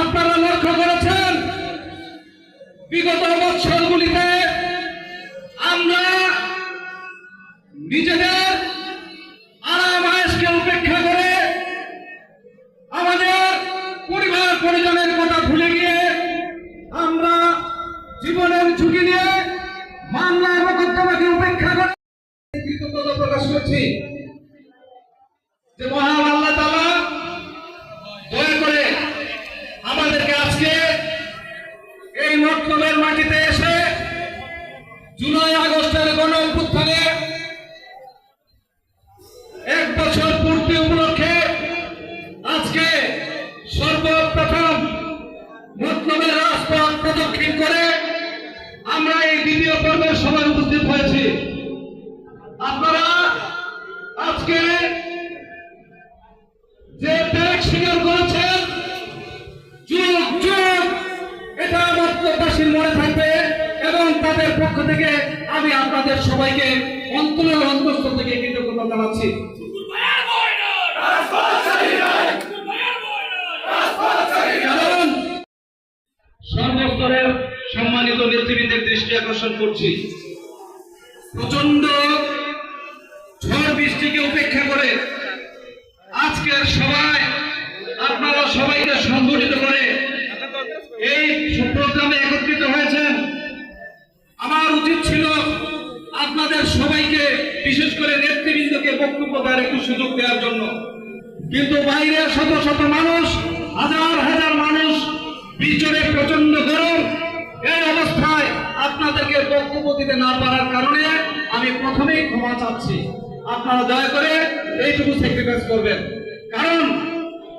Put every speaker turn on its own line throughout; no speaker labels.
আপনারা লক্ষ্য করেছেন, বিগত বৎসরগুলিতে আমরা নিজেদের আরাম উপেক্ষা করে আমাদের পরিবার পরিজনের কথা ভুলে গিয়ে আমরা জীবনের ঝুঁকি নিয়ে মামলা মোকদ্দমাকে উপেক্ষা করে কৃতজ্ঞতা প্রকাশ করছি। যে আল্লাহ তাআলা দয়া করে আমাদেরকে আজকে এই মতলবের মাটিতে এসে জুলাই আগস্টের গণ অভ্যুত্থানে এক বছর পূর্তি উপলক্ষে আজকে সর্বপ্রথম মতলবের রাজপথ প্রদক্ষিণ করে আমরা এই দ্বিতীয় পর্বের সময় উপস্থিত হয়েছি। আপনারা আজকে যে ত্যাগ স্বীকার করেছেন, যুগ যুগ, এটা মতলববাসীর মনে থাকবে এবং তাদের পক্ষ থেকে আমি আপনাদের সবাইকে অন্তরের অন্তস্থ থেকে কৃতজ্ঞতা জানাচ্ছি। সর্বস্তরের সম্মানিত নেতৃবৃন্দের দৃষ্টি আকর্ষণ করছি। প্রচণ্ড ঝড় বৃষ্টিকে উপেক্ষা করে আজকের সভায় আপনারা সবাইকে সংগঠিত করে এই প্রোগ্রামে একত্রিত হয়েছেন আমার উচিত ছিল আপনাদের সবাইকে বিশেষ করে নেতৃবৃন্দকে বক্তব্য দেওয়ার একটু সুযোগ দেওয়ার জন্য। কিন্তু বাইরে শত শত মানুষ, হাজার হাজার মানুষ বিচরে প্রচণ্ড গরম, এই অবস্থায় আপনাদেরকে বক্তব্য দিতে না পারার কারণে আমি প্রথমেই ক্ষমা চাচ্ছি। আপনারা দয়া করে এইটুকু স্যাক্রিফাইস করবেন। কারণ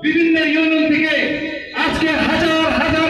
বিভিন্ন ইউনিয়ন থেকে আজকে হাজার হাজার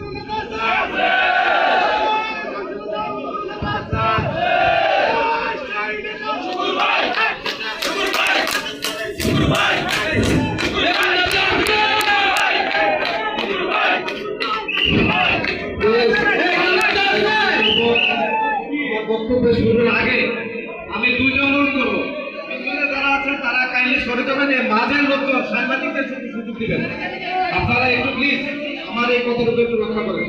বক্তব্য শুরুর আগে আমি দুইটা অনুরোধ করব। পিছনে যারা আছেন, তারা কাইন্ডলি সরে যাবেন এই মাঝের লোকজন সাংবাদিকদের সুযোগ দিবেন। আপনারা একটু প্লিজ আমার এই কথাটুকু একটু রক্ষা করেন।